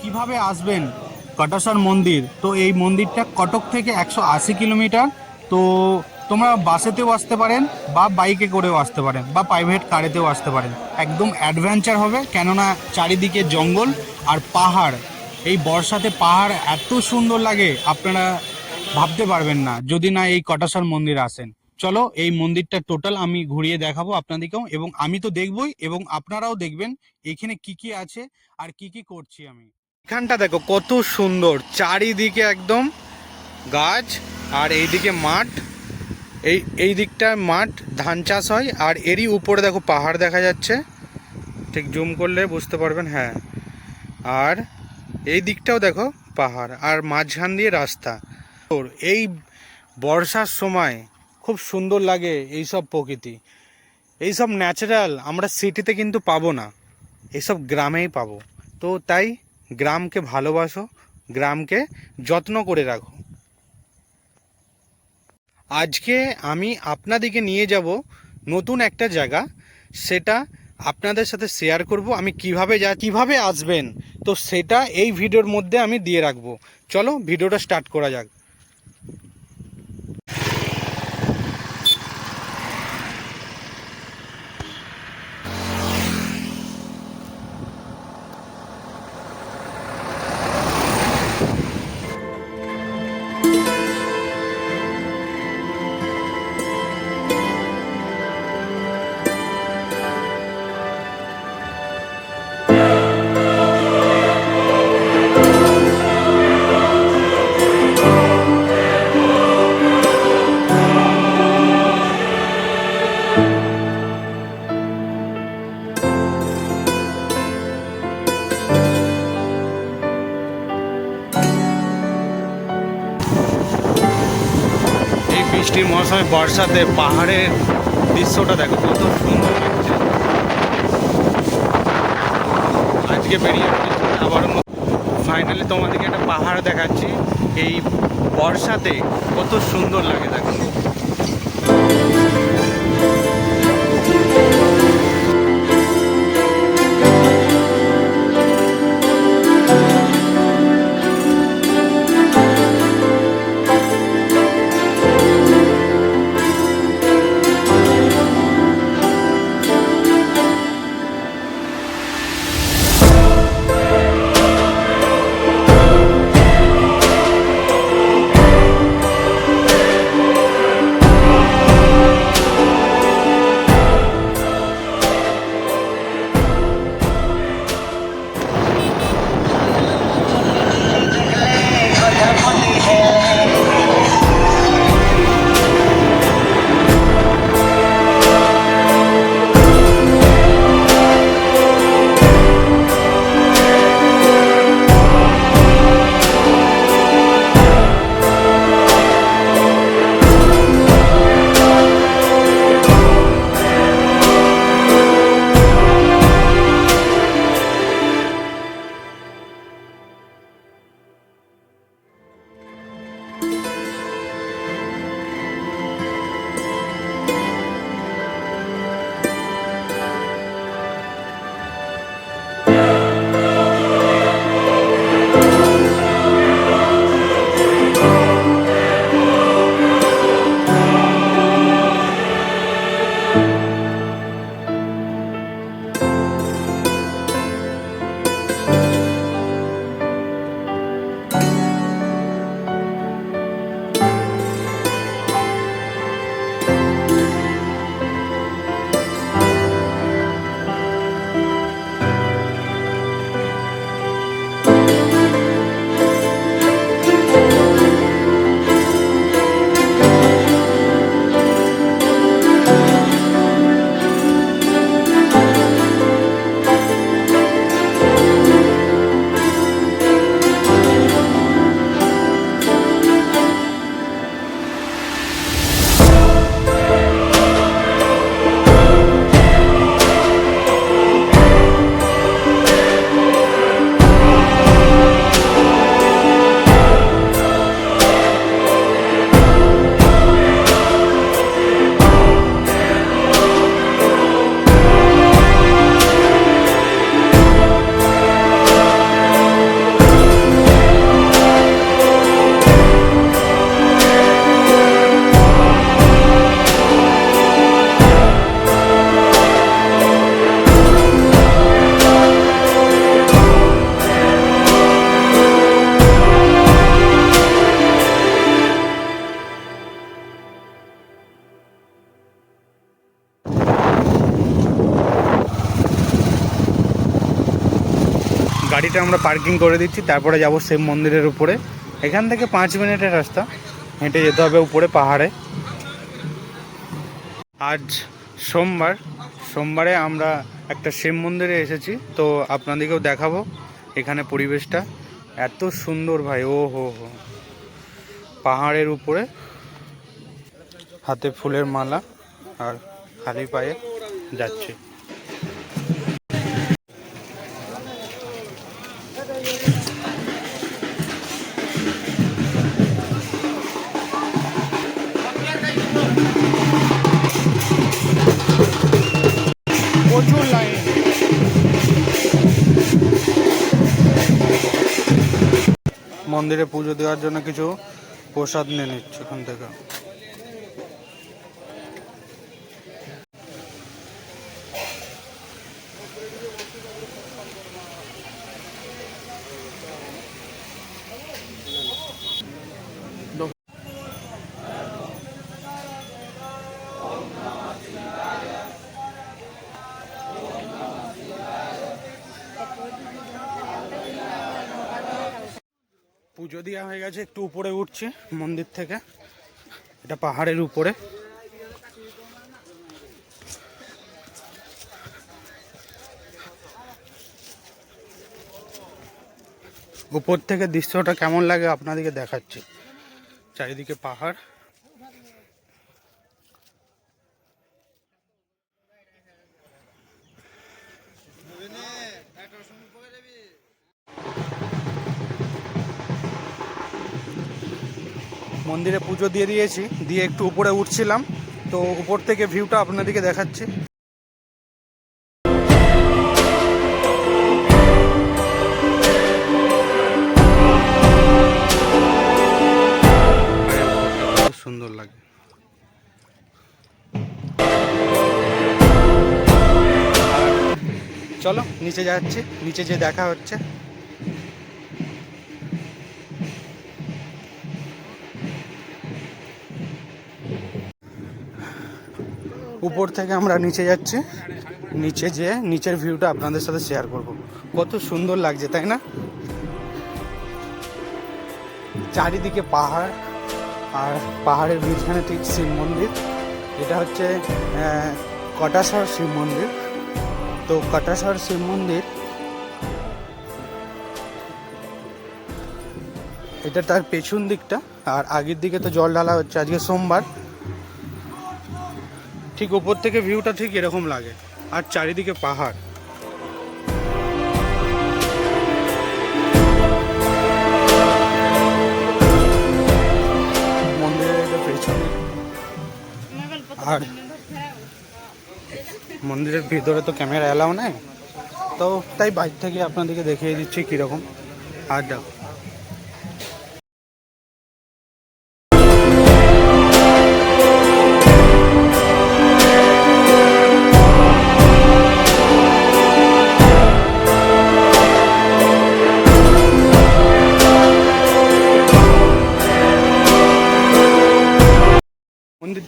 কীভাবে আসবেন? কটাসর মন্দির। তো এই মন্দিরটা কটক থেকে একশো আশি কিলোমিটার। তো তোমরা বাসেতেও আসতে পারেন বা বাইকে করেও আসতে পারেন বা প্রাইভেট কারেতেও আসতে পারেন। একদম অ্যাডভেঞ্চার হবে, কেননা চারিদিকে জঙ্গল আর পাহাড়। এই বর্ষাতে পাহাড় এত সুন্দর লাগে, আপনারা ভাবতে পারবেন না, যদি না এই কটাসর মন্দির আসেন। চলো, এই মন্দিরটা টোটাল আমি ঘুরিয়ে দেখাবো আপনাদেরকেও, এবং আমি তো দেখবই, এবং আপনারাও দেখবেন এখানে কি কি আছে আর কি কি করছি আমি। এখানটা দেখো কত সুন্দর, চারিদিকে একদম গাছ, আর এইদিকে মাঠ, এই এই দিকটা মাঠ, ধান চাষ হয়, আর এরই উপরে দেখো পাহাড় দেখা যাচ্ছে। ঠিক জুম করলে বুঝতে পারবেন হ্যাঁ। আর এই দিকটাও দেখো পাহাড়, আর মাঝখান দিয়ে রাস্তা। ওর এই বর্ষার সময় খুব সুন্দর লাগে এইসব প্রকৃতি। এইসব ন্যাচারাল আমরা সিটিতে কিন্তু পাবো না এইসব গ্রামেই পাবো। তো তাই গ্রামকে ভালোবাসো, গ্রামকে যত্ন করে রাখো। আজকে আমি আপনাদেরকে নিয়ে যাব নতুন একটা জায়গা। সেটা আপনাদের সাথে শেয়ার করব, আমি কীভাবে যা, কীভাবে আসবেন। তো সেটা এই ভিডিওর মধ্যে আমি দিয়ে রাখব। চলো ভিডিওটা স্টার্ট করা যাক। বর্ষাতে পাহাড়ের দৃশ্যটা দেখো, কত সুন্দর লাগছে। আজকে বেরিয়ে আবার ফাইনালি তোমাদেরকে একটা পাহাড় দেখাচ্ছি। এই বর্ষাতে কত সুন্দর লাগে দেখো। গাড়িটা আমরা পার্কিং করে দিচ্ছি, তারপরে যাব শিব মন্দিরের উপরে। এখান থেকে পাঁচ মিনিটের রাস্তা, হেঁটে যেতে হবে উপরে পাহাড়ে। আজ সোমবার, সোমবারে আমরা একটা শিব মন্দিরে এসেছি, তো আপনাদেরকেও দেখাবো এখানে পরিবেশটা। এত সুন্দর ভাই, ও হো হো। পাহাড়ের উপরে, হাতে ফুলের মালা আর খালি পায়ে যাচ্ছে। প্রচুর লাইন মন্দিরে পুজো দেওয়ার জন্য কিছু প্রসাদ নিয়ে নিচ্ছে এখান থেকে। পুজো দেওয়া হয়ে গেছে, একটু উপরে উঠছে মন্দির থেকে। এটা পাহাড়ের উপরে। উপর থেকে দৃশ্যটা কেমন লাগে আপনাদেরকে দেখাচ্ছি। চারিদিকে পাহাড়। মন্দিরে পুজো দিয়ে দিয়েছি দিয়ে একটু উপরে উঠছিলাম। তো উপর থেকে ভিউটা আপনাদেরকে দেখাচ্ছি। খুব সুন্দর লাগে। চলো নিচে যাচ্ছি নিচে যে দেখা হচ্ছে। উপর থেকে আমরা নিচে যাচ্ছি। নিচে যে নিচের ভিউটা আপনাদের সাথে শেয়ার করব। কত সুন্দর লাগছে, তাই না? চারিদিকে পাহাড়, আর পাহাড়ের মাঝখানে ঠিক শিব মন্দির। এটা হচ্ছে কটাসর শিব মন্দির। তো কটাসর শিব মন্দির, এটা তার পেছন দিকটা। আর আগের দিকে তো জল ঢালা হচ্ছে, আজকে সোমবার। ঠিক উপর থেকে ভিউটা ঠিক এরকম লাগে। আর চারিদিকে পাহাড়। আর মন্দিরের ভিতরে তো ক্যামেরা অ্যালাউ নেই। তো তাই বাইক থেকে আপনাদেরকে দেখিয়ে দিচ্ছি কীরকম। আর দেখো।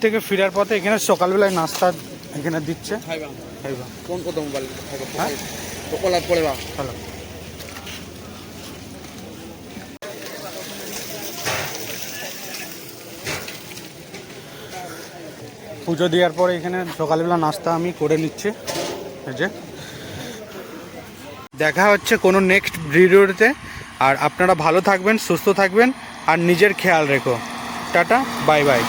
থেকে ফেরার পথে এখানে সকালবেলায় নাস্তা এখানে দিচ্ছে। মোবাইল হ্যাঁ? বা। ভালো পুজো দেওয়ার পরে এখানে সকালবেলা নাস্তা আমি করে নিচ্ছি। এই যে। দেখা হচ্ছে কোনো নেক্সট ভিডিওতে। আর আপনারা ভালো থাকবেন সুস্থ থাকবেন আর নিজের খেয়াল রেখো। Tata bye bye.